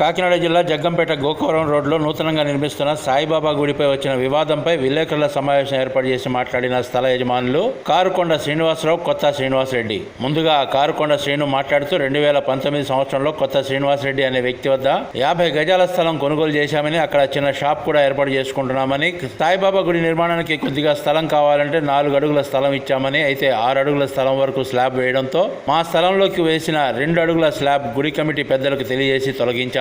కాకినాడ జిల్లా జగ్గంపేట గోకవరం రోడ్లో నూతనంగా నిర్మిస్తున్న సాయిబాబా గుడిపై వచ్చిన వివాదంపై విలేకరుల సమావేశం ఏర్పాటు చేసి మాట్లాడిన స్థల యజమానులు కారుకొండ శ్రీనివాసరావు కొత్త శ్రీనివాసరెడ్డి. ముందుగా కారుకొండ శ్రీను మాట్లాడుతూ రెండు వేల పంతొమ్మిది సంవత్సరంలో కొత్త శ్రీనివాసరెడ్డి అనే వ్యక్తి వద్ద యాభై గజాల స్థలం కొనుగోలు చేశామని అక్కడ చిన్న షాప్ కూడా ఏర్పాటు చేసుకుంటున్నామని సాయిబాబా గుడి నిర్మాణానికి కొద్దిగా స్థలం కావాలంటే నాలుగు అడుగుల స్థలం ఇచ్చామని అయితే ఆరు అడుగుల స్థలం వరకు స్లాబ్ వేయడంతో మా స్థలంలోకి వేసిన రెండు అడుగుల స్లాబ్ గుడి కమిటీ పెద్దలకు తెలియజేసి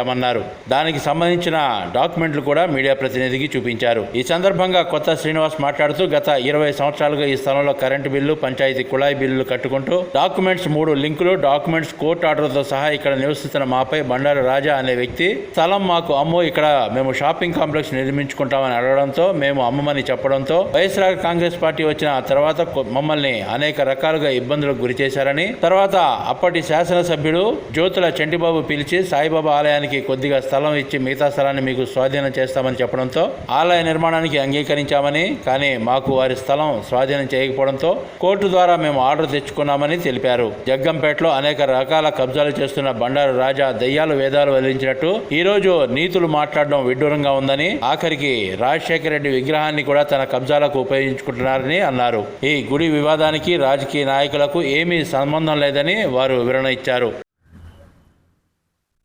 చేస్తామన్నారు. దానికి సంబంధించిన డాక్యుమెంట్లు కూడా మీడియా ప్రతినిధికి చూపించారు. ఈ సందర్భంగా కొత్త శ్రీనివాస్ మాట్లాడుతూ గత ఇరవై సంవత్సరాలుగా ఈ స్థలంలో కరెంటు బిల్లు పంచాయతీ కుళాయి బిల్లులు కట్టుకుంటూ డాక్యుమెంట్స్ మూడు లింకులు డాక్యుమెంట్స్ కోర్టు ఆర్డర్తో సహా ఇక్కడ నివసిస్తున్న మాపై బండారు రాజా అనే వ్యక్తి స్థలం మాకు అమ్మో ఇక్కడ మేము షాపింగ్ కాంప్లెక్స్ నిర్మించుకుంటామని అడగడంతో మేము అమ్మమని చెప్పడంతో వైఎస్ఆర్ కాంగ్రెస్ పార్టీ వచ్చిన తర్వాత మమ్మల్ని అనేక రకాలుగా ఇబ్బందులకు గురి చేశారని తర్వాత అప్పటి శాసనసభ్యుడు జ్యోతుల చెంటిబాబు పిలిచి సాయిబాబా ఆలయానికి కొద్దిగా స్థలం ఇచ్చి మిగతా స్థలాన్ని మీకు స్వాధీనం చేస్తామని చెప్పడంతో ఆలయ నిర్మాణానికి అంగీకరించామని కానీ మాకు వారి స్థలం స్వాధీనం చేయకపోవడంతో కోర్టు ద్వారా మేము ఆర్డర్ తెచ్చుకున్నామని తెలిపారు. జగ్గంపేటలో అనేక రకాల కబ్జాలు చేస్తున్న బండారు రాజా దయ్యాలు వేదాలు వదిలించినట్టు ఈరోజు నీతులు మాట్లాడడం విడ్డూరంగా ఉందని ఆఖరికి రాజశేఖర రెడ్డి విగ్రహాన్ని కూడా తన కబ్జాలకు ఉపయోగించుకుంటున్నారని అన్నారు. ఈ గుడి వివాదానికి రాజకీయ నాయకులకు ఏమీ సంబంధం లేదని వారు వివరణ ఇచ్చారు.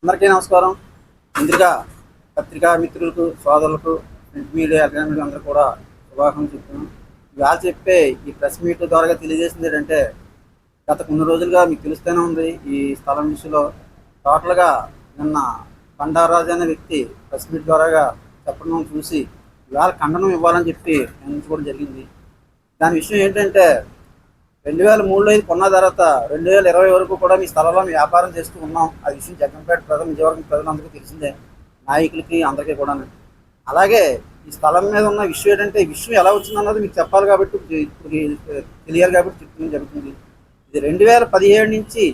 అందరికీ నమస్కారం. ముందుగా పత్రికా మిత్రులకు సోదరులకు ప్రింట్ మీడియా ఎలక్ట్రానిక్ అందరూ కూడా శుభాకాంక్షలు చెప్తున్నాం ఇవాళ చెప్పే ఈ ప్రెస్ మీట్ ద్వారా తెలియజేసింది ఏంటంటే గత కొన్ని రోజులుగా మీకు తెలుస్తూనే ఉంది ఈ స్థలం విషయంలో టోటల్గా నిన్న బండారాజు అనే వ్యక్తి ప్రెస్ మీట్ ద్వారాగా చెప్పడం చూసి ఇవాళ ఖండనం ఇవ్వాలని చెప్పి నిర్ణయించుకోవడం జరిగింది. దాని విషయం ఏంటంటే రెండు వేల మూడులో ఇది కొన్న తర్వాత రెండు వేల ఇరవై వరకు కూడా మీ స్థలంలో మేము వ్యాపారం చేస్తూ ఉన్నాం. ఆ విషయం జగన్పేట ప్రజలు నిజవర్గం ప్రజలందరికీ తెలిసిందే. నాయకులకి అందరికీ కూడా. అలాగే ఈ స్థలం మీద ఉన్న విషయం ఏంటంటే విషయం ఎలా వచ్చిందన్నది మీకు చెప్పాలి కాబట్టి తెలియాలి కాబట్టి చెప్పడం జరుగుతుంది. ఇది రెండు వేల పదిహేడు నుంచి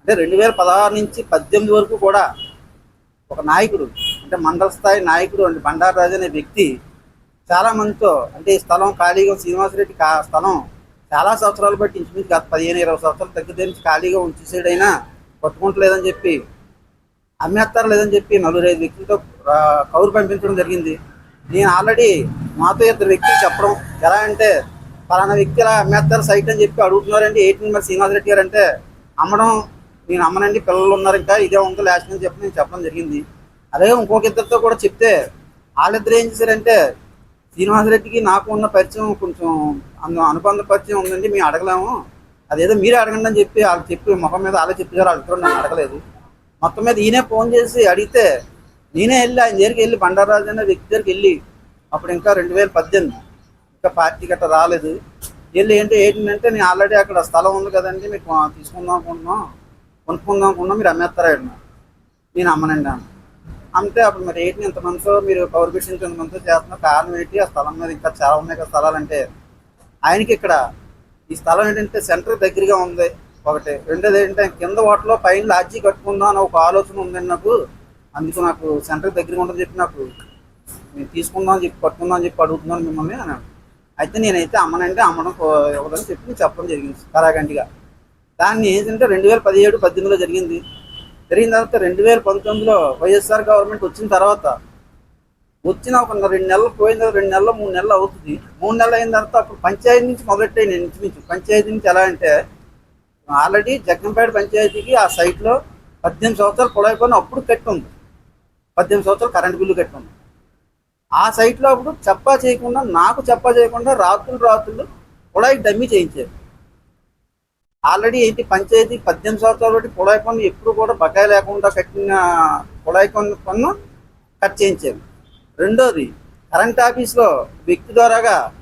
అంటే రెండు వేల పదహారు నుంచి పద్దెనిమిది వరకు కూడా ఒక నాయకుడు అంటే మండల స్థాయి నాయకుడు అంటే బండారు రాజు అనే వ్యక్తి చాలా మందితో అంటే ఈ స్థలం ఖాళీగా శ్రీనివాసరెడ్డి స్థలం చాలా సంవత్సరాలు బట్టి ఇంచుమించు గత పదిహేను ఇరవై సంవత్సరాలు దగ్గర నుంచి ఖాళీగా ఉంచేసాడైనా పట్టుకుంటలేదని చెప్పి అమ్మేస్తారు లేదని చెప్పి నలుగురు ఐదు వ్యక్తులతో కౌరు పంపించడం జరిగింది. నేను ఆల్రెడీ మాతో ఇద్దరు వ్యక్తులు చెప్పడం ఎలా అంటే పలానా వ్యక్తి ఇలా అమ్మేస్తారు సైట్ అని చెప్పి అడుగుతున్నారండి. ఎయిటీన్ నెంబర్ శ్రీనివాసరెడ్డి గారు అంటే అమ్మడం నేను అమ్మనండి పిల్లలు ఉన్నారు ఇంకా ఇదే ఉంటుంది లాస్ట్ అని చెప్పి నేను చెప్పడం జరిగింది. అలాగే ఇంకొక ఇద్దరితో కూడా చెప్తే వాళ్ళిద్దరు ఏం చేశారంటే శ్రీనివాసరెడ్డికి నాకు ఉన్న పరిచయం కొంచెం అను అనుబంధ పరిచయం ఉందండి మేము అడగలేము. అదేదో మీరే అడగండి అని చెప్పి వాళ్ళు చెప్పి ముఖం మీద వాళ్ళే చెప్పారు అడుగుతారు నన్ను అడగలేదు. మొత్తం మీద ఈయనే ఫోన్ చేసి అడిగితే నేనే వెళ్ళి ఆయన దగ్గరికి వెళ్ళి బండారాజు అనే వ్యక్తి దగ్గరికి వెళ్ళి అప్పుడు ఇంకా రెండు వేల పద్దెనిమిది ఇంకా పార్టీ గట్రా రాలేదు. వెళ్ళి ఏంటి ఏంటంటే నేను ఆల్రెడీ అక్కడ స్థలం ఉంది కదండి మీకు తీసుకుందాం అనుకుంటున్నాం కొనుక్కుందాం అనుకున్నాం మీరు అమ్మేస్తారా నేను అమ్మనండి అన్న అంటే అప్పుడు మరి ఏంటి ఇంతమందితో మీరు పవర్ బిడ్స్ ఇంతమందితో చేస్తున్న కారణం ఏంటి? ఆ స్థలం మీద ఇంకా చాలా ఉన్నాయి కదా స్థలాలు అంటే ఆయనకి ఇక్కడ ఈ స్థలం ఏంటంటే సెంటర్ దగ్గరగా ఉంది. ఒకటి. రెండోది ఏంటంటే కింద వాటిలో పైన లాడ్జీ కట్టుకుందాం అని ఒక ఆలోచన ఉందండి నాకు. అందుకు నాకు సెంటర్ దగ్గరగా ఉందని చెప్పి నాకు నేను తీసుకుందాం అని చెప్పి పట్టుకుందాం అని చెప్పి అడుగుతున్నాను మిమ్మల్ని అన్నాడు. అయితే నేనైతే అమ్మనంటే అమ్మడం ఇవ్వదని చెప్పి చెప్పడం జరిగింది. కరాగంటిగా దాన్ని ఏంటంటే రెండు వేల పదిహేడు పద్దెనిమిదిలో జరిగింది. పెరిగిన తర్వాత రెండు వేల పంతొమ్మిదిలో వైఎస్ఆర్ గవర్నమెంట్ వచ్చిన తర్వాత వచ్చిన ఒక రెండు నెలలు పోయిన తర్వాత రెండు నెలలు మూడు నెలలు అవుతుంది. మూడు నెలలు అయిన తర్వాత అప్పుడు పంచాయతీ నుంచి మొదలెట్టాయి నేను ఇంచుమించు పంచాయతీ నుంచి ఎలా అంటే ఆల్రెడీ జగ్గంపేట పంచాయతీకి ఆ సైట్లో పద్దెనిమిది సంవత్సరాలు పొడైపోయిన అప్పుడు కట్టి పద్దెనిమిది సంవత్సరాలు కరెంట్ బిల్లు కట్టి ఆ సైట్లో అప్పుడు చెప్పా చేయకుండా నాకు చెప్పా చేయకుండా రాత్రులు రాత్రులు పొడాయికి డమ్మీ చేయించారు. ఆల్రెడీ ఏంటి పంచాయతీ పద్దెనిమిది సంవత్సరాలు బట్టి కుళాయి పన్ను ఎప్పుడు కూడా బకాయి లేకుండా కట్టిన కుళాయి పన్ను పన్ను కట్ చేయించారు. రెండోది కరెంట్ ఆఫీస్లో వ్యక్తి ద్వారాగా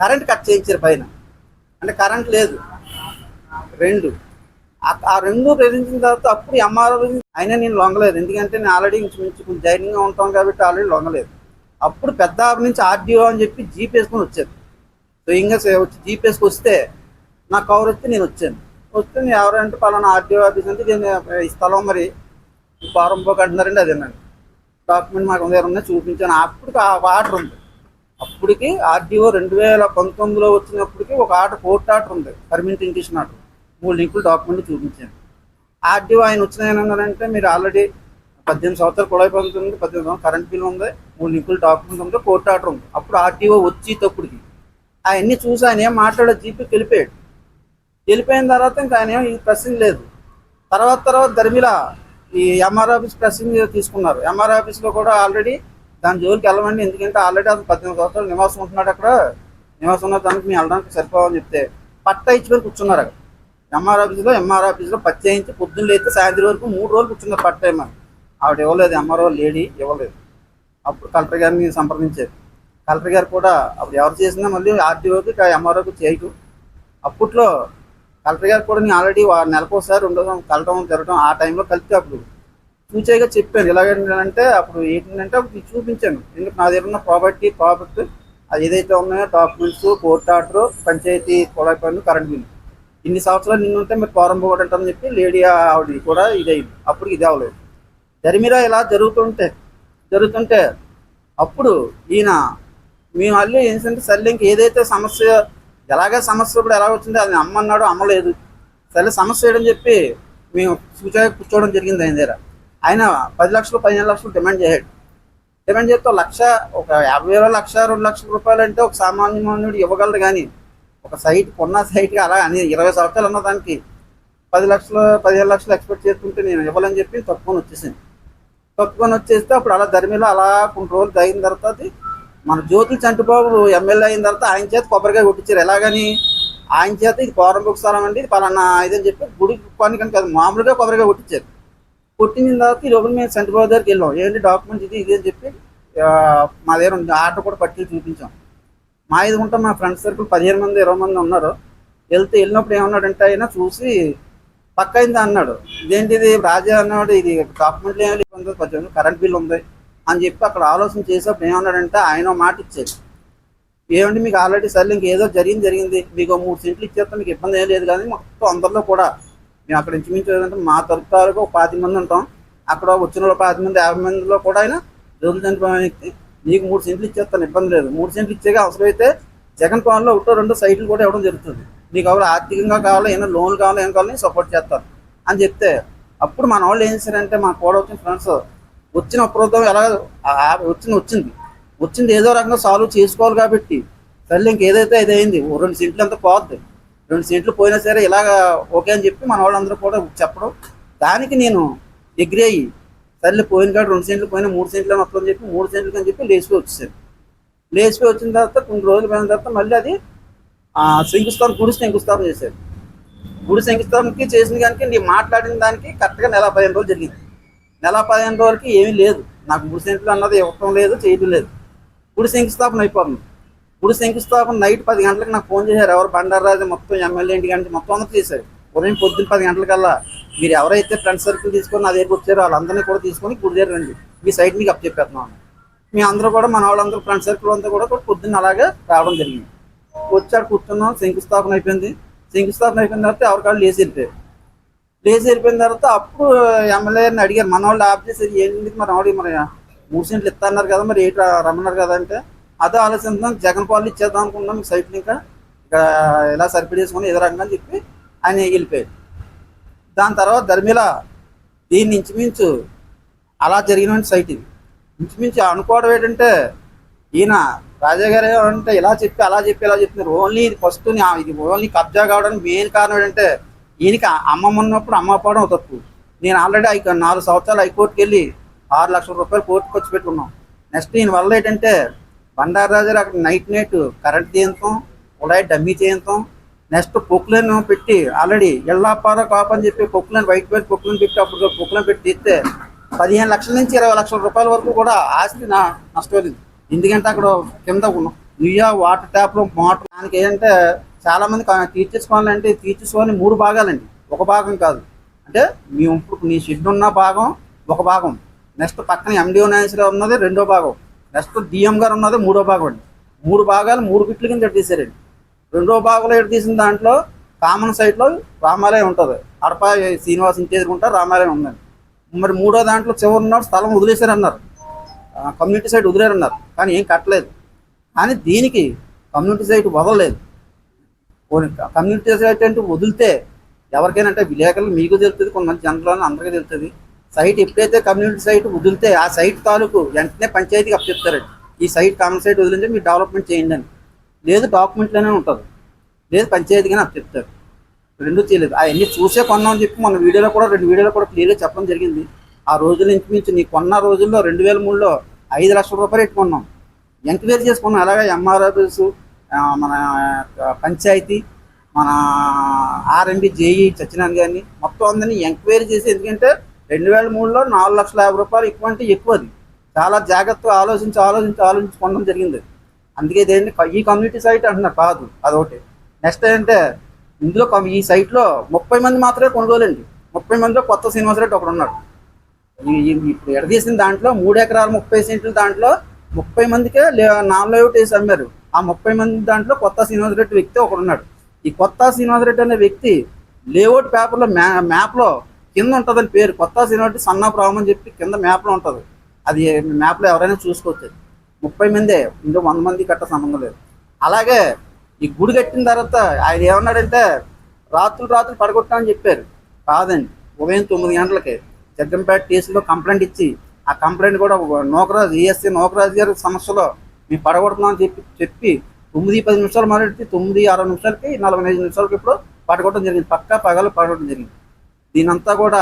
కరెంట్ కట్ చేయించారు పైన. అంటే కరెంట్ లేదు. రెండు ఆ- రెండు ప్రశ్నించిన తర్వాత అప్పుడు ఎంఆర్ఓ అయినా నేను లొంగలేదు. ఎందుకంటే నేను ఆల్రెడీ ఇంచుమించు కొంచెం ధైర్యంగా ఉంటాం కాబట్టి ఆల్రెడీ లొంగలేదు. అప్పుడు పెద్ద నుంచి ఆర్డీఓ అని చెప్పి జీప్ వచ్చారు స్వయంగా వచ్చి వస్తే నా కవర్ వస్తే నేను వచ్చాను. వస్తుంది. నేను ఎవరంటే పలానా ఆర్డీఓ ఆఫీస్ అంటే దీన్ని ఈ స్థలం మరి ఫారం బుక్ అంటున్నారండి అదేనండి డాక్యుమెంట్ మాకు దగ్గర ఉన్నాయి చూపించాను. అప్పటికి ఆ ఆర్డర్ ఉంది. అప్పటికి ఆర్డీఓ రెండు వేల పంతొమ్మిదిలో వచ్చినప్పటికి ఒక ఆర్డర్ కోర్టు ఆర్డర్ ఉంది. పర్మిట్ ఇంటిషన్ ఆర్డర్. మూడు లింకులు డాక్యుమెంట్ చూపించాను. ఆర్డీఓ ఆయన వచ్చిన ఏమన్నారంటే మీరు ఆల్రెడీ పద్దెనిమిది సంవత్సరాలు కూడా పొందుతుంది పద్దెనిమిది సంవత్సరాలు కరెంట్ బిల్ ఉంది మూడు లింకులు డాక్యుమెంట్ ఉంది కోర్టు ఆర్డర్ ఉంది. అప్పుడు ఆర్డీఓ వచ్చి తప్పుడుకి అవన్నీ చూసి ఆయన ఏం మాట్లాడే జీపీకి వెళ్ళిపోయాడు. వెళ్ళిపోయిన తర్వాత ఇంకా ఆయన ఈ ప్రెసింగ్ లేదు. తర్వాత తర్వాత ధర్మిల ఈ ఎంఆర్ ఆఫీస్ ప్రెసింగ్ తీసుకున్నారు. ఎంఆర్ ఆఫీస్లో కూడా ఆల్రెడీ దాని జోలికి వెళ్ళమండి. ఎందుకంటే ఆల్రెడీ అతను పద్దెనిమిది సంవత్సరాలు నివాసం ఉంటున్నాడు అక్కడ. నివాసం ఉన్న దానికి మేము వెళ్ళడానికి సరిపోవని చెప్తే పట్ట ఇచ్చుకొని కూర్చున్నారు అక్కడ. ఎంఆర్ ఆఫీస్లో ఎంఆర్ ఆఫీస్లో పచ్చేయించి పొద్దున్న లేతే సాయంత్రం వరకు మూడు రోజులు కూర్చున్నారు పట్ట ఏమని ఆవిడ ఇవ్వలేదు. ఎంఆర్ఓ లేడీ ఇవ్వలేదు. అప్పుడు కలెక్టర్ గారిని సంప్రదించారు కలెక్టర్ గారు కూడా అప్పుడు ఎవరు చేసినా మళ్ళీ ఆర్టీఓకి ఎంఆర్ఓకి చేయటం అప్పట్లో కలెక్టర్ గారు కూడా నేను ఆల్రెడీ నెలకోసారి ఉండడం కలటం జరగడం ఆ టైంలో కలిపి అప్పుడు. చూచేగా చెప్పాను ఎలాగంటే అప్పుడు ఏంటంటే అప్పుడు చూపించాను. ఎందుకంటే నా దగ్గర ఉన్న ప్రాపర్టీ ప్రాపర్టీ అది ఏదైతే ఉన్నాయో డాక్యుమెంట్స్ కోర్టు ఆర్డర్ పంచాయతీ కూడా పన్ను కరెంట్ బిల్లు. ఇన్ని సంవత్సరాలు నిన్నుంటే మీరు ఫారం పోగొట్టని చెప్పి లేడీ ఆవిడ కూడా ఇదైంది. అప్పుడు ఇది అవ్వలేదు జరిమిరా ఇలా జరుగుతుంటే జరుగుతుంటే అప్పుడు ఈయన మేము మళ్ళీ ఏంటంటే సర్లే ఏదైతే సమస్య ఎలాగే సమస్య ఇప్పుడు ఎలా వచ్చింది అది అమ్మన్నాడు అమ్మలేదు. సరే సమస్య వేయడం చెప్పి మేము సూచన కూర్చోవడం జరిగింది ఆయన దగ్గర. ఆయన పది లక్షలు పదిహేను లక్షలు డిమాండ్ చేశాడు. డిమాండ్ చేస్తే లక్ష ఒక యాభై వేల లక్ష రెండు లక్షల రూపాయలు అంటే ఒక సామాన్య మానవుడు ఇవ్వగలడు కానీ ఒక సైట్ కొన్న సైట్కి అలా అని ఇరవై సంవత్సరాలు ఉన్న దానికి పది లక్షలు పదిహేను లక్షలు ఎక్స్పెక్ట్ చేస్తుంటే నేను ఇవ్వాలని చెప్పి తప్పుకొని వచ్చేసింది తప్పుకొని వచ్చేస్తే అప్పుడు అలా ధర్మిలో అలా కొన్ని రోజులు తగిన తర్వాత అది మన జ్యోతి చంటిబాబు ఎమ్మెల్యే అయిన తర్వాత ఆయన చేత కొబ్బరికాయ కొట్టించారు. ఎలాగని? ఆయన చేత ఇది కోరంబుక్ స్థలం అండి ఇది పలానా ఇదని చెప్పి గుడి పని కనుక కాదు మామూలుగా కొబ్బరికాయ కొట్టించారు. కొట్టిన తర్వాత ఈ లోపల మేము చంటిబాబు దగ్గరికి వెళ్ళాం. ఏంటి డాక్యుమెంట్ ఇది ఇది అని చెప్పి మా దగ్గర ఉంది. ఆటో కూడా పట్టి చూపించాం. మా ఇది ఉంటాం మా ఫ్రెండ్స్ సర్కిల్ పదిహేను మంది ఇరవై మంది ఉన్నారు. వెళ్తే వెళ్ళినప్పుడు ఏమన్నాడంటే ఆయన చూసి పక్క అయింది అన్నాడు. ఇదేంటిది రాజా అన్నాడు ఇది డాక్యుమెంట్లు ఏమి లేదు కొంచెం కరెంట్ బిల్ ఉంది. అని చెప్పి అక్కడ ఆలోచన చేసేప్పుడు ఏమన్నాడంటే ఆయన మాట ఇచ్చాడు. ఏమండి మీకు ఆల్రెడీ సర్లే ఇంకేదో జరిగింది జరిగింది. మీకు మూడు సెంట్లు ఇచ్చేస్తే మీకు ఇబ్బంది ఏం లేదు కానీ మొత్తం అందరిలో కూడా మేము అక్కడ ఇంచుమించు ఏంటంటే మా తరపు తాలూకు ఒక పాతి మంది ఉంటాం. అక్కడ వచ్చిన వాళ్ళు పాతి మంది యాభై మందిలో కూడా ఆయన రోజులు చనిపోయిన వ్యక్తి. నీకు మూడు సెంట్లు ఇచ్చేస్తాను ఇబ్బంది లేదు. మూడు సెంట్లు ఇచ్చేగా అవసరమైతే జగన్ పవన్లో ఒకటో రెండో సైట్లు కూడా ఇవ్వడం జరుగుతుంది. నీకు ఎవరు ఆర్థికంగా కావాలో ఏమైనా లోన్లు కావాలో ఏం కావాలో సపోర్ట్ చేస్తారు. అని చెప్తే అప్పుడు మన వాళ్ళు ఏం చేశారంటే మా కూడా వచ్చిన ఫ్రెండ్స్ వచ్చిన అప్రోధం ఎలా ఆ- వచ్చింది వచ్చింది. వచ్చింది ఏదో రకంగా సాల్వ్ చేసుకోవాలి కాబట్టి. సర్లే ఇంకేదైతే ఇది అయింది ఓ రెండు సెంట్లు అంతా పోద్ది. రెండు సెంట్లు పోయినా సరే ఇలాగ ఓకే అని చెప్పి మన వాళ్ళందరూ కూడా చెప్పడం. దానికి నేను ఎగ్రీ అయ్యి సర్లే పోయిన కాదు రెండు సెంట్లు పోయినా మూడు సెంట్లు అని వస్తుందని చెప్పి మూడు సెంట్లు అని చెప్పి లేచిపోయి వచ్చేసాను. లేచిపోయి వచ్చిన తర్వాత కొన్ని రోజులు పోయిన తర్వాత మళ్ళీ అది శంకుస్థాపన గుడి శంకుస్థాపన చేశారు గుడి శంకుస్థాపనకి చేసిన దానికి నేను మాట్లాడిన దానికి కరెక్ట్గా నెల పదిహేను రోజులు జరిగింది. నెల పదిహేను రోజులకి ఏమీ లేదు. నాకు గుడి సెంట్లు అన్నది ఇవ్వటం లేదు చేయడం లేదు. గుడి శంకుస్థాపన అయిపోతుంది. గుడి శంకుస్థాపన నైట్ పది గంటలకు నాకు ఫోన్ చేశారు. ఎవరు? బండారాజు మొత్తం ఎమ్మెల్యే ఇంటి గంట మొత్తం అంతా చేశారు. ఉదయం పొద్దున్న పది గంటలకల్లా మీరు ఎవరైతే ఫ్రెండ్ సర్కిల్ తీసుకొని నా దగ్గరికి వచ్చారో వాళ్ళందరినీ కూడా తీసుకొని గుడి దగ్గర రండి. మీ సైట్ మీకు అప్ చెప్పేస్తున్నాను. మీ అందరూ కూడా మన వాళ్ళందరూ ఫ్రెండ్ సర్కిల్ అంతా కూడా పొద్దున్న అలాగే రావడం జరిగింది. వచ్చాడు కూర్చున్నాం శంకుస్థాపన అయిపోయింది. శంకుస్థాపన అయిపోయిన తర్వాత ఎవరికాళ్ళు లేచి వెళ్ళిపోయారు. లేచి వెళ్ళిపోయిన తర్వాత అప్పుడు ఎమ్మెల్యేని అడిగారు. మన వాళ్ళు ఆఫ్ చేసి ఏంటి మరి ఆవిడ మరి మూడు సెంట్లు ఇస్తాన్నారు కదా మరి ఏంటి రమ్మన్నారు కదా అంటే అదే ఆలోచిద్దాం జగన్ పాలు ఇచ్చేద్దాం అనుకున్నాం. మీకు సైట్లు ఇంకా ఇలా సరిపడి చేసుకుని ఎదురంగా అని చెప్పి ఆయన వెళ్ళిపోయాడు దాని తర్వాత ధర్మిల దీన్ని ఇంచుమించు అలా జరిగిన సైట్ ఇది. ఇంచుమించు అనుకోవడం ఏంటంటే ఈయన రాజా గారు అంటే ఇలా చెప్పి అలా చెప్పి ఇలా చెప్తున్నారు ఓన్లీ ఇది ఫస్ట్ ఇది ఓన్లీ కబ్జా కావడానికి మెయిన్ కారణం ఏంటంటే ఈయనకి అమ్మమ్మ ఉన్నప్పుడు అమ్మ పోవడం తప్పు. నేను ఆల్రెడీ ఐ నాలుగు సంవత్సరాలు హైకోర్టుకి వెళ్ళి ఆరు లక్షల రూపాయలు కోర్టుకు వచ్చి పెట్టుకున్నాం. నెక్స్ట్ ఈయన వల్ల ఏంటంటే బండారాజు గారు అక్కడ నైట్ నైట్ కరెంట్ చేయించడం ఉడాయి డమ్మీ చేయించడం నెక్స్ట్ పొక్కులను పెట్టి ఆల్రెడీ ఎల్లాపార కాపు అని చెప్పి పొక్కులను వైట్ వైట్ పొక్కులను పెట్టి అప్పుడు పొక్కులను పెట్టి తీస్తే పదిహేను లక్షల నుంచి ఇరవై లక్షల రూపాయల వరకు కూడా ఆస్తి నా నష్టపోయింది. ఎందుకంటే అక్కడ కింద నుయ్య వాటర్ ట్యాప్లో మోటార్ దానికి ఏంటంటే చాలా మంది తీర్చేసుకోవాలంటే తీర్చేసుకోవాలి మూడు భాగాలండి. ఒక భాగం కాదు. అంటే మీ ఇప్పుడు నీ షెడ్ ఉన్న భాగం ఒక భాగం. నెక్స్ట్ పక్కన ఎండిఓ నాయన్స్లో ఉన్నది రెండో భాగం. నెక్స్ట్ డిఎం గారు ఉన్నది మూడో భాగం అండి. మూడు భాగాలు మూడు బిట్లు కింద తీసారండి రెండో భాగంలో ఎటు తీసిన దాంట్లో కామన్ సైట్లో రామాలయం ఉంటుంది. అడప శ్రీనివాస్ ఇంటి రామాలయం ఉందండి. మరి మూడో దాంట్లో చివరి ఉన్నాడు స్థలం వదిలేశారన్నారు. Community site వదిలేరన్నారు. కానీ ఏం కట్టలేదు. కానీ దీనికి కమ్యూనిటీ సైట్ వదలలేదు. కమ్యూనిటీ సైట్ అంటే వదిలితే ఎవరికైనా అంటే విలేకరులు మీకు తెలుస్తుంది కొంతమంది జనరల్ అందరికీ తెలుస్తుంది. సైట్ ఎప్పుడైతే కమ్యూనిటీ సైట్ వదిలితే ఆ సైట్ తాలూకు వెంటనే పంచాయతీకి అప్పచెప్తారండి. ఈ సైట్ కామన్ సైట్ వదిలింటే మీరు డెవలప్మెంట్ చేయండి అని. లేదు డాక్యుమెంట్లోనే ఉంటుంది. లేదు పంచాయతీగానే అప్పచెప్తారు. రెండు చేయలేదు. అవన్నీ చూసే కొన్నామని చెప్పి మన వీడియోలో కూడా రెండు వీడియోలో కూడా క్లియర్గా చెప్పడం జరిగింది. ఆ రోజుల నుంచి మించి నీ కొన్న రోజుల్లో రెండు వేల మూడులో ఐదు లక్షల రూపాయలు పెట్టుకున్నాం. ఎంక్వైరీ చేసుకున్నాం. అలాగే ఎంఆర్ఆఫీసు మన పంచాయతీ మన ఆర్ఎండి జేఈ సత్యనారాయణ గారిని మొత్తం అందరినీ ఎంక్వైరీ చేసి ఎందుకంటే రెండు వేల మూడులో నాలుగు లక్షల యాభై రూపాయలు ఎక్కువ అంటే ఎక్కువ అది. చాలా జాగ్రత్తగా ఆలోచించి ఆలోచించి ఆలోచించుకోవడం జరిగింది. అందుకే ఇదేంటి ఈ కమ్యూనిటీ సైట్ అంటున్నారు కాదు అదొకటి. నెక్స్ట్ ఏంటంటే ఇందులో ఈ సైట్లో ముప్పై మంది మాత్రమే కొనుగోలండి. ముప్పై మందిలో కొత్త శ్రీనివాసరెడ్డి ఒకడు ఉన్నాడు. ఈ- ఇప్పుడు ఎడదీసిన దాంట్లో మూడు ఎకరాల ముప్పై సెంట్లు దాంట్లో ముప్పై మందికే నాన్ లేఅవుట్ వేసి అమ్మారు. ఆ ముప్పై మంది దాంట్లో కొత్త శ్రీనివాసరెడ్డి వ్యక్తి ఒకడు ఉన్నాడు ఈ కొత్త శ్రీనివాసరెడ్డి అనే వ్యక్తి లేఅవుట్ పేపర్లో మ్యా మ్యాప్లో కింద ఉంటుందని పేరు. కొత్త శ్రీనివాసరెడ్డి సన్న ప్రాబ్లం అని చెప్పి కింద మ్యాప్లో ఉంటుంది. అది మ్యాప్లో ఎవరైనా చూసుకోవచ్చు. ముప్పై మందే ఇంకో వంద మంది కట్ట సంబంధం లేదు. అలాగే ఈ గుడి కట్టిన తర్వాత ఆయన ఏమన్నాడంటే రాత్రులు రాత్రులు పడగొట్టామని చెప్పారు. కాదండి ఉదయం తొమ్మిది గంటలకి జగ్గంపేట స్టేషన్లో కంప్లైంట్ ఇచ్చి ఆ కంప్లైంట్ కూడా నోకరాజు ఈఎస్సీ నోకరాజు గారి సమస్యలో మేము పడగొడుతున్నామని చెప్పి చెప్పి తొమ్మిది పది నిమిషాలు మాట్లాడితే తొమ్మిది అరవై నిమిషాలకి నలభై ఐదు నిమిషాలకి ఇప్పుడు పడగొట్టడం జరిగింది. పక్కా పగలు పడగొట్టడం జరిగింది. దీనంతా కూడా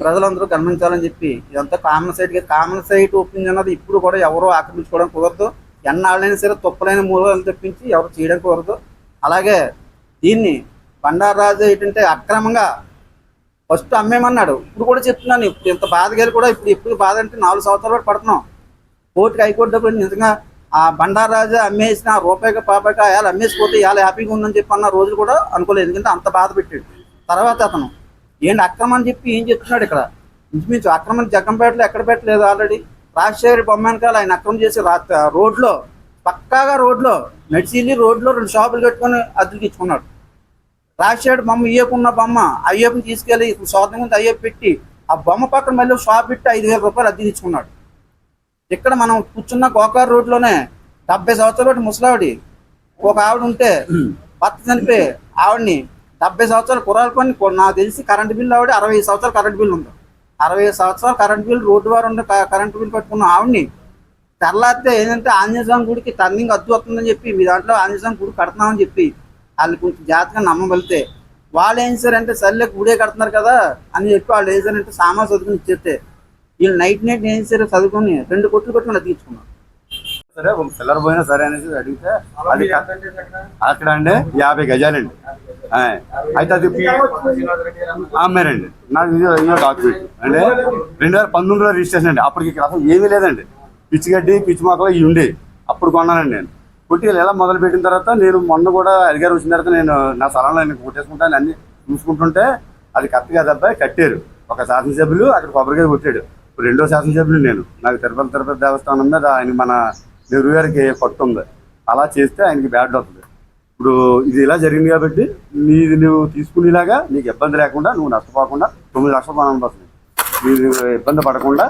ప్రజలందరూ గమనించాలని చెప్పి ఇదంతా common site common site opening అన్నది ఇప్పుడు కూడా ఎవరో ఆక్రమించుకోవడం కుదరదు. ఎన్నాళ్ళైనా సరే తొప్పలైన మూలాలను తెప్పించి ఎవరు చేయడం కుదరదు. అలాగే దీన్ని బండారాజు ఏంటంటే అక్రమంగా ఫస్ట్ అమ్మేమన్నాడు. ఇప్పుడు కూడా చెప్తున్నాను ఇప్పుడు ఇంత బాధగారు కూడా ఇప్పుడు ఇప్పుడు బాధ అంటే నాలుగు సంవత్సరాలు పడుతున్నాం. కోర్టుకి హైకోర్టు డబ్బులు నిజంగా ఆ బండారాజు అమ్మేసిన ఆ రూపాయికి పాపాయికి అమ్మేసిపోతే ఇవాళ హ్యాపీగా ఉందని చెప్పి అన్న రోజులు కూడా అనుకోలేదు. ఎందుకంటే అంత బాధ పెట్టాడు. తర్వాత అతను ఏంటి అక్రమం అని చెప్పి ఏం చెప్తున్నాడు ఇక్కడ? ఇంచుమించు అక్రమం జగ్గంపేటలో ఎక్కడ పెట్టలేదు ఆల్రెడీ. రాజశేఖర్ బొమ్మానకాలు ఆయన అక్రమం చేసి రోడ్లో పక్కాగా రోడ్లో నడిచిల్లి రోడ్లో రెండు షాపులు కట్టుకొని అద్దెకి ఇచ్చుకున్నాడు. రాజశేఖర్ బొమ్మ ఇయ్యకున్న బొమ్మ అయ్యప్పని తీసుకెళ్ళి సోదం ముందు అయ్యప్ప పెట్టి ఆ బొమ్మ పక్కన మళ్ళీ షాప్ పెట్టి ఐదు వేల రూపాయలు అద్దెకి ఇచ్చుకున్నాడు. ఇక్కడ మనం కూర్చున్న గోకార్ రోడ్లోనే డెబ్బై ఒకటి ముసలావిడి. ఒక ఆవిడ ఉంటే భర్త చనిపోయి ఆవిడని డెబ్బై సంవత్సరాలు కురాలుకొని నాకు తెలిసి కరెంటు బిల్లు ఆవిడ అరవై సంవత్సరాలు కరెంటు బిల్లు ఉంది. అరవై సంవత్సరాలు కరెంటు బిల్లు రోడ్డు వారు ఉండే కరెంటు బిల్లు కట్టుకున్న ఆవిడని తెల్లారితే ఏంటంటే ఆంజనేయస్వామి గుడికి టర్నింగ్ అద్దు వస్తుందని చెప్పి మీ దాంట్లో ఆంజనేయ స్వామి గుడి కడుతున్నామని చెప్పి వాళ్ళు కొంచెం జాగ్రత్తగా నమ్మబలితే వాళ్ళు ఏం చేశారంటే సర్లే గుడే కడుతున్నారు కదా అని చెప్పి వాళ్ళు ఏం చేశారంటే సామాన్ చదువుకుని ఇచ్చేస్తే వీళ్ళు నైట్ నైట్ ఏం చేశారు చదువుకొని రెండు కొట్లు కొట్టుకుని అది తీసుకున్నారు సరే ఒక పిల్లర్ పోయినా సరే అనేసి అడిగితే అది అక్కడ అండి యాభై గజాలండి. ఆ, అయితే అది అమ్మారండి నాకు ఇది డాక్యుమెంట్ అంటే రెండు వేల పంతొమ్మిదిలో రిజిస్ట్రేషన్ అండి. అప్పటికి అసలు ఏమీ లేదండి. పిచ్చిగడ్డి పిచ్చి మొక్కలు ఇవి ఉండి అప్పుడు కొన్నానండి నేను. పుట్టి ఎలా మొదలు పెట్టిన తర్వాత నేను మొన్న కూడా అడిగారు వచ్చిన తర్వాత నేను నా స్థలంలో నేను కొట్టేసుకుంటాను అన్ని చూసుకుంటుంటే అది కరెక్ట్ కాదు అబ్బాయి కట్టారు. ఒక శాసనసభ్యులు అక్కడ కొబ్బరికాయ కొట్టాడు. ఇప్పుడు రెండో శాసనసభ్యులు నేను. నాకు తిరుపతి తిరుపతి దేవస్థానం మీద ఆయన మన నెహ్రూ గారికి పట్టు ఉంది. అలా చేస్తే ఆయనకి బ్యాడ్ అవుతుంది. ఇప్పుడు ఇది ఇలా జరిగింది కాబట్టి నీది నువ్వు తీసుకునేలాగా నీకు ఇబ్బంది లేకుండా నువ్వు నష్టపోకుండా తొమ్మిది లక్షలు కొనాల్సి వస్తుంది నీకు ఇబ్బంది పడకుండా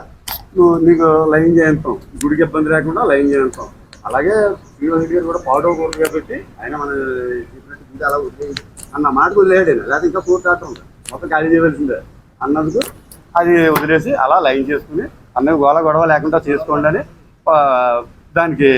నువ్వు నీకు లైన్ చేయంతాం గుడికి ఇబ్బంది లేకుండా లైన్ చేయంతాం అలాగే శ్రీనివాస రెడ్డి గారు కూడా పాడవకూడదు కాబట్టి ఆయన మన చెప్పినట్టు అలా అన్న మాటకు వదిలేయడు. ఆయన. లేకపోతే ఇంకా పూర్తి ఆటం ఉంది. మొత్తం ఖాళీ చేయవలసిందే. అన్నందుకు అది వదిలేసి అలా లైన్ చేసుకుని అన్నీ గోల గొడవ లేకుండా చేసుకోండి అని దానికి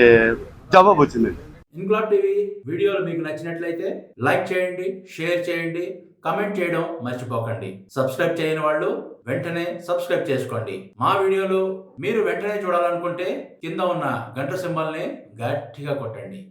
జవాబు వచ్చింది. ఇన్క్లాబ్ టీవీ వీడియోలు మీకు నచ్చినట్లయితే లైక్ చేయండి షేర్ చేయండి కమెంట్ చేయడం మర్చిపోకండి. సబ్స్క్రైబ్ చేయని వాళ్ళు వెంటనే సబ్స్క్రైబ్ చేసుకోండి. మా వీడియోలు మీరు వెంటనే చూడాలనుకుంటే కింద ఉన్న గంట సింబల్ని గట్టిగా కొట్టండి.